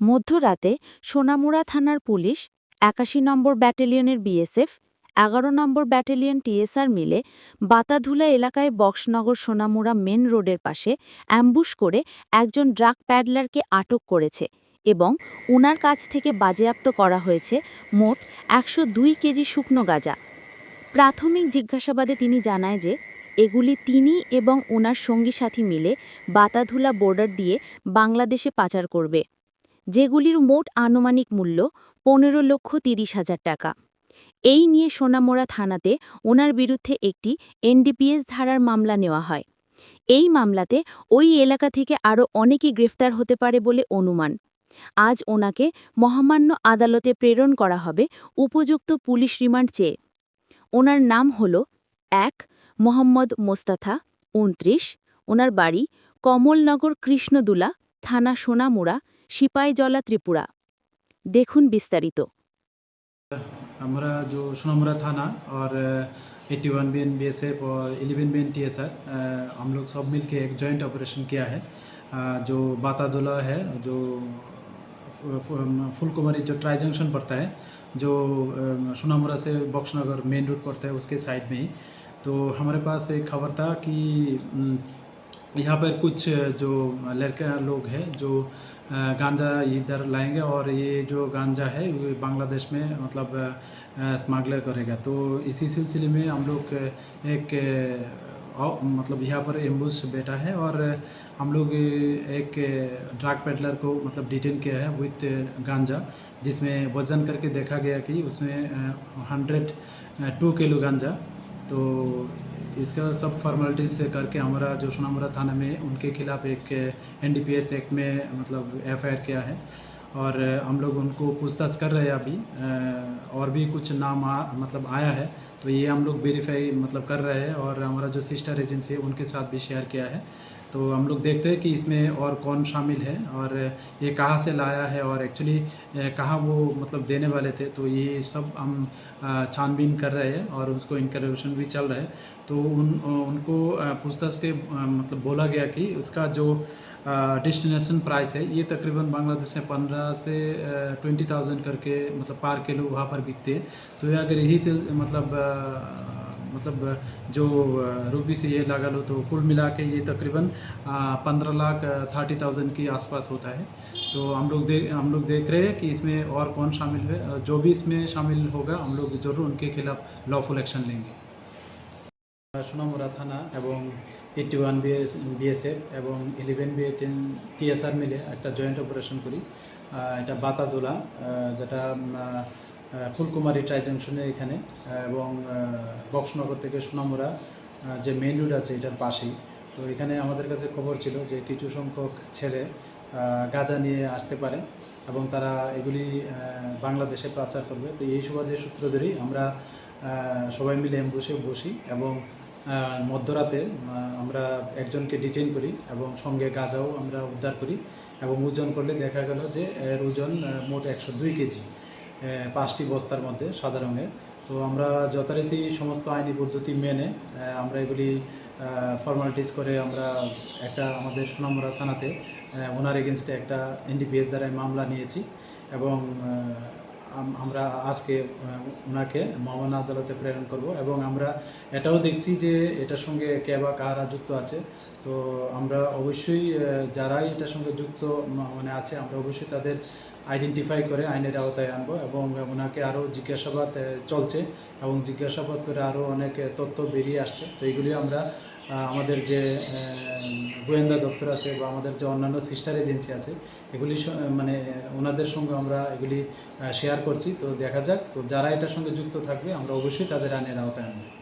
মধ্যরাতে সোনামুড়া থানার পুলিশ একাশি নম্বর ব্যাটালিয়নের বিএসএফ, এগারো নম্বর ব্যাটালিয়ন টিএসআর মিলে বাতাধুলা এলাকায় বক্সনগর সোনামুড়া মেন রোডের পাশে অ্যাম্বুশ করে একজন ড্রাগ প্যাডলারকে আটক করেছে এবং উনার কাছ থেকে বাজেয়াপ্ত করা হয়েছে মোট একশো দুই কেজি শুকনো গাঁজা। প্রাথমিক জিজ্ঞাসাবাদে তিনি জানায় যে এগুলি তিনি এবং ওনার সঙ্গী সাথী মিলে বাতাধুলা বর্ডার দিয়ে বাংলাদেশে পাচার করবে। যেগুলির মোট আনুমানিক মূল্য পনেরো লক্ষ তিরিশ হাজার টাকা। এই নিয়ে সোনামোড়া থানাতে ওনার বিরুদ্ধে একটি এনডিপিএস ধারার মামলা নেওয়া হয়। এই মামলাতে ওই এলাকা থেকে আরও অনেকেই গ্রেফতার হতে পারে বলে অনুমান। আজ ওনাকে মহামান্য আদালতে প্রেরণ করা হবে উপযুক্ত পুলিশ রিমান্ড চেয়ে। ওনার নাম হল এক মোহাম্মদ মোস্তাথা, উনত্রিশ। ওনার বাড়ি কমলনগর কৃষ্ণদুলা, থানা সোনামুড়া সিপাইজলা ত্রিপুরা দেখুন বিস্তারিত हमारा जो सोनामुरा थाना और eighty one B N B S F और eleven B N T S R हम लोग सब मिल के एक जॉइंट ऑपरेशन किया है अ, जो बातादोला है जो फु- फु- फुलकुमारी जो ट्राई जंक्शन पड़ता है जो अ, सोनामुरा से बक्सनगर मेन रोड पड़ता है उसके साइड में ही तो हमारे पास एक खबर था कि अम, यहाँ पर कुछ जो लड़का लोग हैं, जो गांजा इधर लाएँगे और ये जो गांजा है, ये बांग्लादेश में मतलब स्मगलर करेगा। तो इसी सिलसिले में हम लोग एक मतलब यहाँ पर एम्बुस बैठा है और हम लोग एक ड्रग पेडलर को मतलब डिटेन किया है विथ गांजा, जिसमें वज़न करके देखा गया कि उसमें हंड्रेड टू किलो गांजा। तो इसका सब फॉर्मेलिटीज से करके हमारा जो सोनामुरा थाना में उनके खिलाफ एक एनडीपीएस एक्ट में मतलब एफआईआर किया है। और हम लोग उनको पूछताछ कर रहे हैं अभी और भी कुछ नाम आ, मतलब आया है तो ये हम लोग वेरीफाई मतलब कर रहे हैं। और हमारा जो सिस्टर एजेंसी है उनके साथ भी शेयर किया है। तो हम लोग देखते हैं कि इसमें और कौन शामिल है और ये कहाँ से लाया है और एक्चुअली कहाँ वो मतलब देने वाले थे। तो ये सब हम छानबीन कर रहे हैं और उसको इंटरोगेशन भी चल रहा है। तो उन उनको पूछताछ के मतलब बोला गया कि उसका जो डेस्टिनेशन प्राइस है, ये तकरीबन बांग्लादेश में पंद्रह से ट्वेंटी थाउज़ेंड करके मतलब पर किलो वहाँ पर बिकते हैं। तो ये अगर यही से मतलब मतलब जो रुपी से ये लगा लो तो कुल मिला के ये तकरीबन पंद्रह लाख थर्टी थाउजेंड के आसपास होता है तो हम लोग देख हम लोग देख रहे हैं कि इसमें और कौन शामिल है अ, जो भी इसमें शामिल होगा हम लोग ज़रूर उनके खिलाफ लॉफुल एक्शन लेंगे সোনামুড়া থানা এবং এইটি ওয়ান বিএসএফ এবং ইলেভেন বি টিএসআর মিলে একটা জয়েন্ট অপারেশন করি আহ, এটা বাতাদোলা আহ, যেটা উম, আহ, ফুলকুমারী ট্রাই জংশনের এখানে এবং বক্সনগর থেকে সোনামুড়া আহ, যে মেইন রোড আছে এটার পাশেই। তো এখানে আমাদের কাছে খবর ছিল যে কিছু সংখ্যক ছেলে গাঁজা নিয়ে আসতে পারে এবং তারা এগুলি বাংলাদেশে পাচার করবে। তো এই সুবাদে সূত্র ধরেই আমরা সবাই মিলে বসে বসি এবং মধ্যরাতে আমরা একজনকে ডিটেন করি এবং সঙ্গে গাঁজাও আমরা উদ্ধার করি এবং ওজন করলে দেখা গেল যে এর ওজন মোট একশো দুই কেজি। পাঁচটি বস্তার মধ্যে, সাদা রঙের। তো আমরা যথারীতি সমস্ত আইনি পদ্ধতি মেনে আমরা এগুলি ফর্মালিটিস করে আমরা একটা আমাদের সুনামরা থানাতে ওনার এগেনস্টে একটা এনডিপিএস দ্বারা মামলা নিয়েছি এবং আমরা আজকে ওনাকে মহামান্য আদালতে প্রেরণ করব এবং আমরা এটাও দেখছি যে এটার সঙ্গে কে বা কারা যুক্ত আছে। তো আমরা অবশ্যই যারাই এটার সঙ্গে যুক্ত মানে আছে, আমরা অবশ্যই তাদের আইডেন্টিফাই করে আইনের আওতায় আনব এবং ওনাকে আরও জিজ্ঞাসাবাদ চলছে এবং জিজ্ঞাসাবাদ করে আরও অনেক তথ্য বেরিয়ে আসছে। তো এইগুলি আমরা আমাদের যে গোয়েন্দা দপ্তর আছে বা আমাদের যে অন্যান্য সিস্টার এজেন্সি আছে, এগুলি মানে ওনাদের সঙ্গে আমরা এগুলি শেয়ার করছি। তো দেখা যাক, তো যারা এটার সঙ্গে যুক্ত থাকবে, আমরা অবশ্যই তাদের আইনের আওতায় আনব।